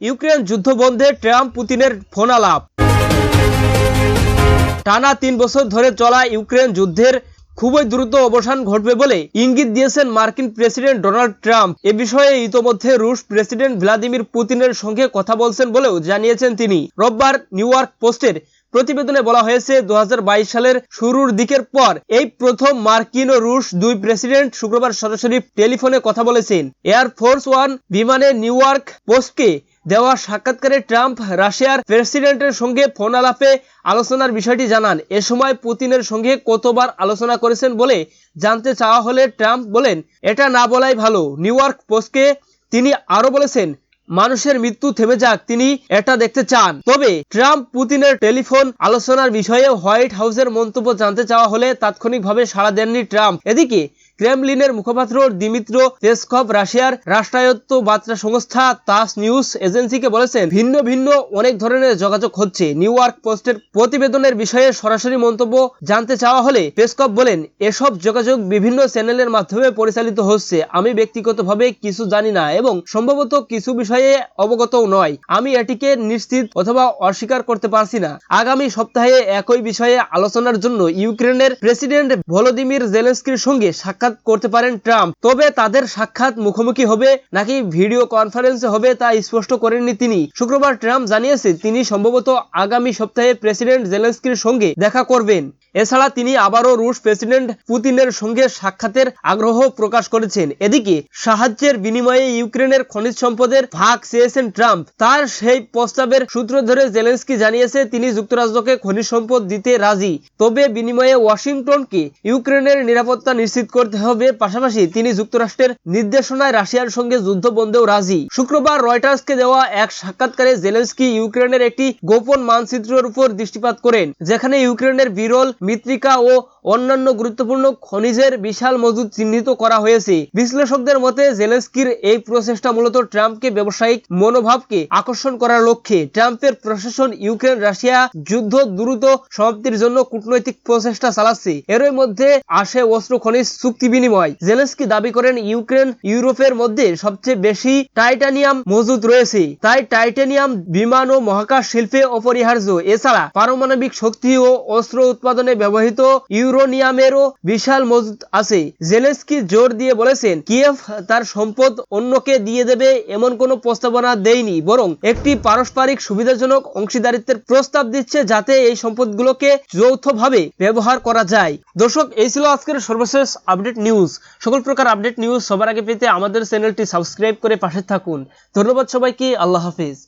Ukraine যুদ্ধ বন্ধে Trump পুতিনের ফোন আলাপ টানা তিন বছর ধরে চলা ইউক্রেন যুদ্ধের খুবই দ্রুত অবসান ঘটবে বলে ইঙ্গিত দিয়েছেন মার্কিন প্রেসিডেন্ট ডোনাল্ড ট্রাম্প। এ বিষয়ে ইতোমধ্যে রুশ প্রেসিডেন্ট ভ্লাদিমির পুতিনের সঙ্গে কথা বলছেন বলেও জানিয়েছেন তিনি। রোববার নিউ ইয়র্ক পোস্টের প্রতিবেদনে বলা হয়েছে দু হাজার বাইশ সালের শুরুর দিকের পর এই প্রথম মার্কিন ও রুশ দুই প্রেসিডেন্ট শুক্রবার সরাসরি টেলিফোনে কথা বলেছেন। এয়ার ফোর্স ওয়ান বিমানে নিউ ইয়র্ক পোস্টকে দেওয়া সাক্ষাৎকারে ট্রাম্প রাশিয়ার প্রেসিডেন্টের সঙ্গে ফোন আলাপে আলোচনার বিষয়টি জানান। এ সময় পুতিনের সঙ্গে কতবার আলোচনা করেছেন বলে জানতে চাওয়া হলে ট্রাম্প বলেন, এটা না বলাই ভালো। নিউ ইয়র্ক পোস্টকে তিনি আরও বলেছেন, মানুষের মৃত্যু থেমে যাক, তিনি এটা দেখতে চান। তবে ট্রাম্প পুতিনের টেলিফোন আলোচনার বিষয়ে হোয়াইট হাউসের মন্তব্য জানতে চাওয়া হলে তাৎক্ষণিকভাবে সাড়া দেননি ট্রাম্প। এদিকে ক্রেমলিনের মুখপাত্র দিমিত্র পেসকভ রাশিয়ার রাষ্ট্রায়ত্ত বার্তা সংস্থা তাস নিউজ এজেন্সিকে বলেছেন, ভিন্ন ভিন্ন অনেক ধরনের যোগাযোগ হচ্ছে। নিউ ইয়র্ক পোস্টের প্রতিবেদনের বিষয়ে সরাসরি মন্তব্য জানতে চাওয়া হলে পেসকভ বলেন, এসব যোগাযোগ বিভিন্ন চ্যানেলের মাধ্যমে পরিচালিত হচ্ছে। আমি ব্যক্তিগতভাবে কিছু জানি না এবং সম্ভবত কিছু বিষয়ে অবগতও নয়। আমি এটিকে নিশ্চিত অথবা অস্বীকার করতে পারছি না। আগামী সপ্তাহে একই বিষয়ে আলোচনার জন্য ইউক্রেনের প্রেসিডেন্ট ভলোদিমির জেলেন্সকির সঙ্গে সাক্ষাৎ করতে পারেন ট্রাম্প। তবে তাদের সাক্ষাৎ মুখোমুখি হবে নাকি ভিডিও কনফারেন্সে হবে তা স্পষ্ট করেননি তিনি। শুক্রবার ট্রাম্প জানিয়েছে তিনি সম্ভবত আগামী সপ্তাহে প্রেসিডেন্ট জেলেন্সকির সঙ্গে দেখা করবেন। এছাড়া তিনি আবারও রুশ প্রেসিডেন্ট পুতিনের সঙ্গে সাক্ষাতের আগ্রহ প্রকাশ করেছেন। এদিকে সাহায্যের বিনিময়ে ইউক্রেনের খনিজ সম্পদের ভাগ চেয়েছেন ট্রাম্প। তার সেই প্রস্তাবের সূত্র ধরে জেলেন্সকি জানিয়েছে, তিনি যুক্তরাষ্ট্রকে খনিজ সম্পদ দিতে রাজি। তবে বিনিময়ে ওয়াশিংটনকে ইউক্রেনের নিরাপত্তা নিশ্চিত করতে হবে। পাশাপাশি তিনি যুক্তরাষ্ট্রের নির্দেশনায় রাশিয়ার সঙ্গে যুদ্ধ বন্ধেও রাজি। শুক্রবার রয়টার্সকে দেওয়া এক সাক্ষাৎকারে জেলেন্সকি ইউক্রেনের একটি গোপন মানচিত্রের উপর দৃষ্টিপাত করেন, যেখানে ইউক্রেনের বিরল মৃত্তিকা ও অন্যান্য গুরুত্বপূর্ণ খনিজের বিশাল মজুদ চিহ্নিত করা হয়েছে। বিশ্লেষকদের মতে, জেলেন্সকির এই প্রচেষ্টা মূলত ট্রাম্পকে ব্যবসায়িক মনোভাবকে আকর্ষণ করার লক্ষ্যে। ট্রাম্পের প্রশাসন ইউক্রেন, রাশিয়া যুদ্ধ দ্রুত সমাপ্তির জন্য কূটনৈতিক প্রচেষ্টা চালাচ্ছে। এরই মধ্যে আসে অস্ত্র খনিজ চুক্তি বিনিময়। জেলেন্সকি দাবি করেন, ইউক্রেন ইউরোপের মধ্যে সবচেয়ে বেশি টাইটানিয়াম মজুদ রয়েছে। তাই টাইটানিয়াম বিমান ও মহাকাশ শিল্পে অপরিহার্য। এছাড়া পারমাণবিক শক্তি ও অস্ত্র উৎপাদনে ব্যবহৃত ইউরোনিয়ামেরও বিশাল মজুদ আছে। জেলেন্সকি জোর দিয়ে বলেছেন, কিয়েভ তার সম্পদ অন্যকে দিয়ে দেবে এমন কোনো প্রস্তাবনা দেয়নি, বরং একটি পারস্পরিক সুবিধাজনক অংশীদারিত্বের প্রস্তাব দিচ্ছে যাতে এই সম্পদগুলোকে যৌথভাবে ব্যবহার করা যায়। দর্শক, এই ছিল আজকের সর্বশেষ আপডেট নিউজ। সকল প্রকার আপডেট নিউজ সবার আগে পেতে আমাদের চ্যানেলটি সাবস্ক্রাইব করে পাশে থাকুন। ধন্যবাদ সবাইকে, আল্লাহ হাফিজ।